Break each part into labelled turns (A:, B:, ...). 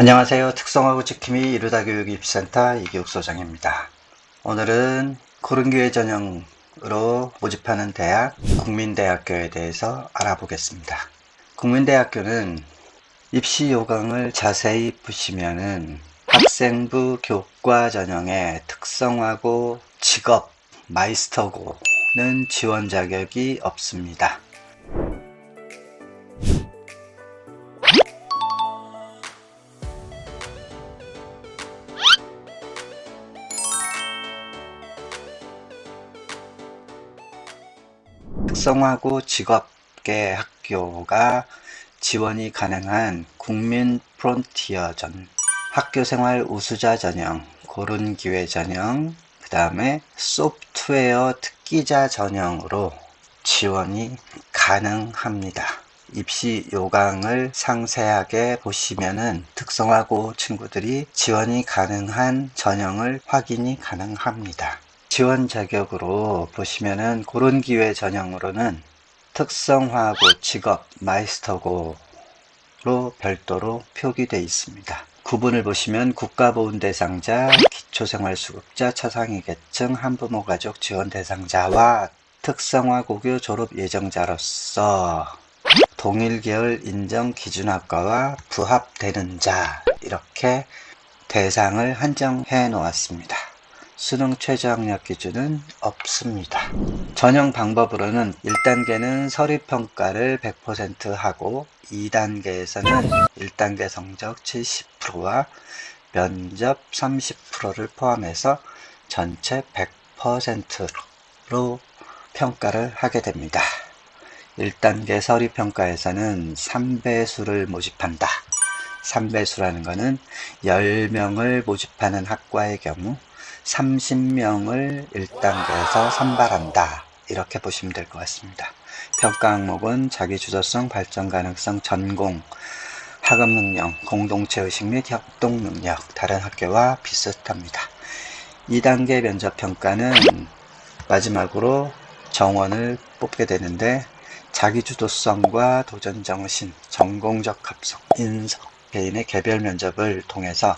A: 안녕하세요. 특성화고 지킴이 이루다 교육 입센터 이교육 소장입니다. 오늘은 고른교회 전형으로 모집하는 대학 국민대학교에 대해서 알아보겠습니다. 국민대학교는 입시 요강을 자세히 보시면은 학생부 교과 전형에 특성화고 직업 마이스터고는 지원 자격이 없습니다. 특성화고 직업계 학교가 지원이 가능한 국민 프론티어 전 학교생활 우수자 전형, 고른기회 전형, 그 다음에 소프트웨어 특기자 전형으로 지원이 가능합니다. 입시 요강을 상세하게 보시면은 특성화고 친구들이 지원이 가능한 전형을 확인이 가능합니다. 지원 자격으로 보시면은 그런 기회 전형으로는 특성화고 직업 마이스터고로 별도로 표기되어 있습니다. 구분을 보시면 국가보훈 대상자, 기초생활수급자, 차상위계층, 한부모 가족 지원 대상자와 특성화 고교 졸업 예정자로서 동일 계열 인정 기준학과와 부합되는 자 이렇게 대상을 한정해 놓았습니다. 수능 최저학력 기준은 없습니다. 전형 방법으로는 1단계는 서류평가를 100% 하고 2단계에서는 1단계 성적 70%와 면접 30%를 포함해서 전체 100%로 평가를 하게 됩니다. 1단계 서류평가에서는 3배수를 모집한다. 3배수라는 것은 10명을 모집하는 학과의 경우 30명을 1단계에서 선발한다. 이렇게 보시면 될 것 같습니다. 평가 항목은 자기 주도성, 발전 가능성, 전공, 학업 능력, 공동체 의식 및 협동 능력, 다른 학교와 비슷합니다. 2단계 면접 평가는 마지막으로 정원을 뽑게 되는데 자기 주도성과 도전 정신, 전공적 합성, 인성, 개인의 개별 면접을 통해서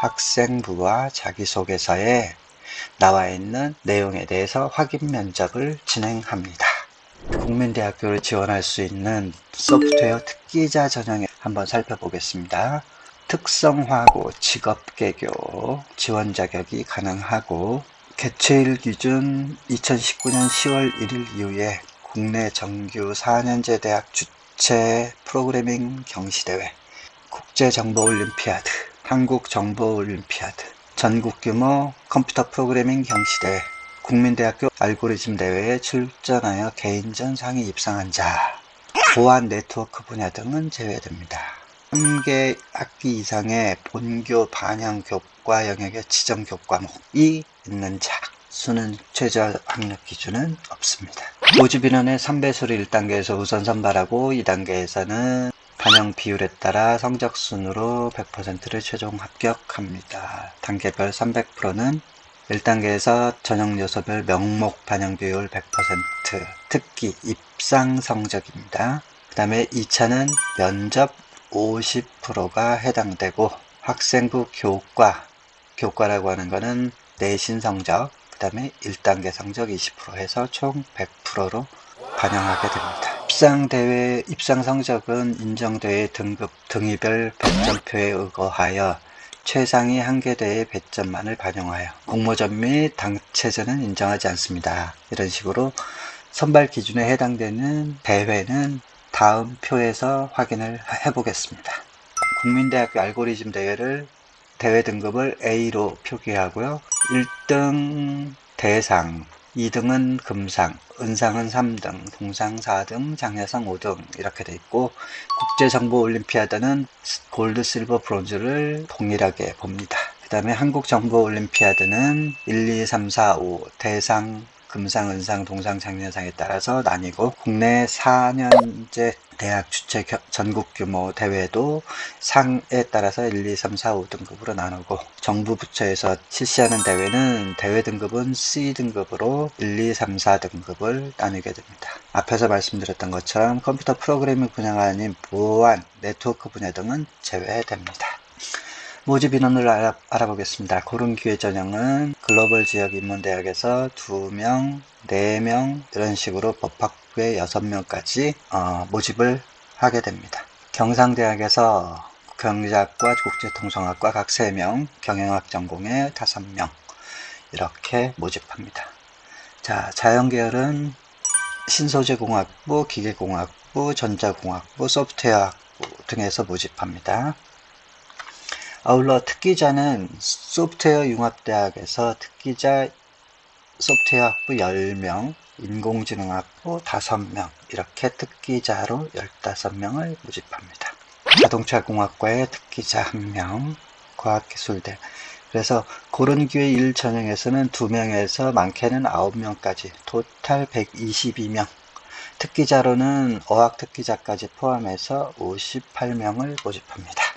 A: 학생부와 자기소개서에 나와 있는 내용에 대해서 확인 면접을 진행합니다. 국민대학교를 지원할 수 있는 소프트웨어 특기자 전형에 한번 살펴보겠습니다. 특성화고 직업개교 지원 자격이 가능하고 개최일 기준 2019년 10월 1일 이후에 국내 정규 4년제 대학 주최 프로그래밍 경시대회 국제정보올림피아드 한국정보올림피아드 전국 규모 컴퓨터 프로그래밍 경시대회 국민대학교 알고리즘 대회에 출전하여 개인전 상위 입상한 자 보안 네트워크 분야 등은 제외됩니다. 3개 학기 이상의 본교 반영 교과 영역의 지정 교과목이 있는 자 수능 최저 학력 기준은 없습니다. 모집 인원의 3배수를 1단계에서 우선 선발하고 2단계에서는 반영 비율에 따라 성적 순으로 100%를 최종 합격합니다. 단계별 300%는 1단계에서 전형 요소별 명목 반영 비율 100%, 특기 입상 성적입니다. 그 다음에 2차는 면접 50%가 해당되고 학생부 교과, 교과라고 하는 것은 내신 성적, 그 다음에 1단계 성적 20% 해서 총 100%로 반영하게 됩니다. 입상 대회 입상 성적은 인정대회 등급 등위별 배점표에 의거하여 최상위 한 개 대의 배점만을 반영하여 공모전 및 당체전은 인정하지 않습니다. 이런 식으로 선발 기준에 해당되는 대회는 다음 표에서 확인을 해보겠습니다. 국민대학교 알고리즘 대회를 대회 등급을 A로 표기하고요. 1등 대상, 2등은 금상, 은상은 3등, 동상 4등, 장려상 5등 이렇게 돼 있고 국제정보올림피아드는 골드, 실버, 브론즈를 동일하게 봅니다. 그 다음에 한국정보올림피아드는 1, 2, 3, 4, 5 대상, 금상, 은상, 동상, 장려상에 따라서 나뉘고 국내 4년제 대학 주최 전국 규모 대회도 상에 따라서 1, 2, 3, 4, 5등급으로 나누고 정부 부처에서 실시하는 대회는 대회 등급은 C 등급으로 1, 2, 3, 4등급을 나누게 됩니다. 앞에서 말씀드렸던 것처럼 컴퓨터 프로그래밍 분야가 아닌 보안, 네트워크 분야 등은 제외됩니다. 모집 인원을 알아, 알아 보겠습니다. 고른 기회 전형은 글로벌 지역 인문대학에서 2명, 4명 이런 식으로 법학부에 6명까지 어, 모집을 하게 됩니다. 경상대학에서 경제학과 국제통상학과 각 3명, 경영학 전공에 5명 이렇게 모집합니다. 자, 자연계열은 신소재공학부, 기계공학부, 전자공학부, 소프트웨어학부 등에서 모집합니다. 아울러 특기자는 소프트웨어 융합대학에서 특기자 소프트웨어 학부 10명, 인공지능 학부 5명, 이렇게 특기자로 15명을 모집합니다. 자동차공학과에 특기자 1명, 과학기술대. 그래서 고른 기회 1 전형에서는 2명에서 많게는 9명까지 토탈 122명. 특기자로는 어학 특기자까지 포함해서 58명을 모집합니다.